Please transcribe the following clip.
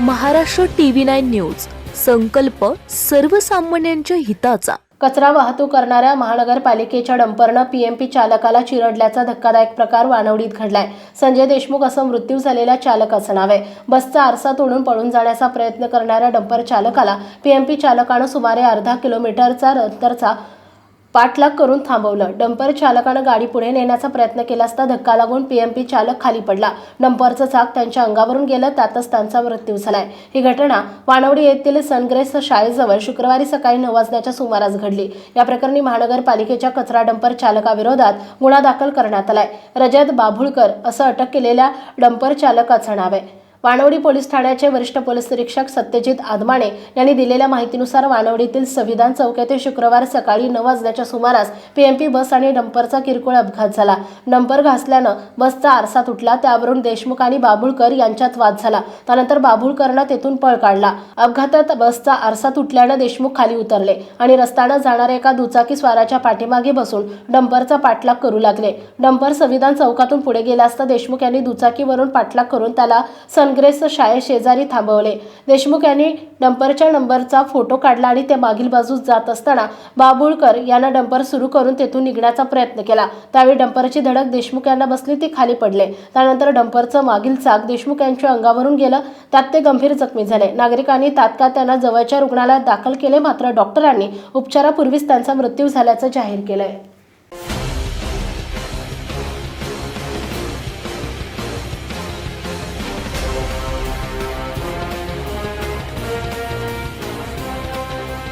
Maharashtra TV nine news. संकल्प सर्वसामान्यांच्या हिताचा. कचरा वाहतूक करणाऱ्या महानगरपालिकेच्या डंपरनं पीएमपी चालकाला चिरडल्याचा धक्कादायक प्रकार वानवडीत घडलाय. संजय देशमुख असं मृत्यू झालेल्या चालकाचं नाव आहे बसचा आरसा तोडून पळून जाण्याचा प्रयत्न करणाऱ्या डंपर चालकाला पीएमपी चालकानं सुमारे अर्धा किलोमीटरचा अंतरचा पाठलाग करून थांबवलं. डंपर चालकानं गाडी पुढे नेण्याचा प्रयत्न केला असता धक्का लागून पीएमपी चालक खाली पडला. डंपरचं चाक त्यांच्या अंगावरून गेलं त्यातच त्यांचा मृत्यू झालाय. ही घटना वानवडी येथील सनग्रेस शाळेजवळ शुक्रवारी सकाळी नऊ वाजण्याच्या सुमारास घडली. या प्रकरणी महानगरपालिकेच्या कचरा डंपर चालकाविरोधात गुन्हा दाखल करण्यात आलाय. रजत बाभुळकर असं अटक केलेल्या डंपर चालकाचं नाव आहे. वानवडी पोलीस ठाण्याचे वरिष्ठ पोलीस निरीक्षक सत्यजित आदमाणे यांनी दिलेल्या माहितीनुसार वानवडीतील संविधान चौक येथे शुक्रवार सकाळी नऊ वाजण्याच्या सुमारास पीएमपी बस आणि डंपरचा किरकोळ अपघात झाला. डंपर घासल्यानं बसचा आरसा तुटला त्यावरून देशमुख आणि बाबुळकर यांच्यात वाद झाला. त्यानंतर बाबुळकरनं तेथून पळ काढला. अपघातात बसचा आरसा तुटल्यानं देशमुख खाली उतरले आणि रस्त्यानं जाणाऱ्या एका दुचाकी स्वाराच्या पाठीमागे बसून डंपरचा पाठलाग करू लागले. डंपर संविधान चौकातून पुढे गेला असता देशमुख यांनी दुचाकीवरून पाठलाग करून त्याला सन काँग्रेस शाळे शेजारी थांबवले. देशमुख यांनी डंपरच्या नंबरचा फोटो काढला आणि ते मागील बाजूस जात असताना बाबुळकर यांना डंपर सुरू करून तेथून निघण्याचा प्रयत्न केला. त्यावेळी डंपरची धडक देशमुख यांना बसली ते खाली पडले. त्यानंतर डंपरचं मागील चाक देशमुख यांच्या अंगावरून गेलं. त्यात ते गंभीर जखमी झाले. नागरिकांनी तात्काळ त्यांना जवळच्या रुग्णालयात दाखल केले मात्र डॉक्टरांनी उपचारापूर्वीच त्यांचा मृत्यू झाल्याचं जाहीर केलंय.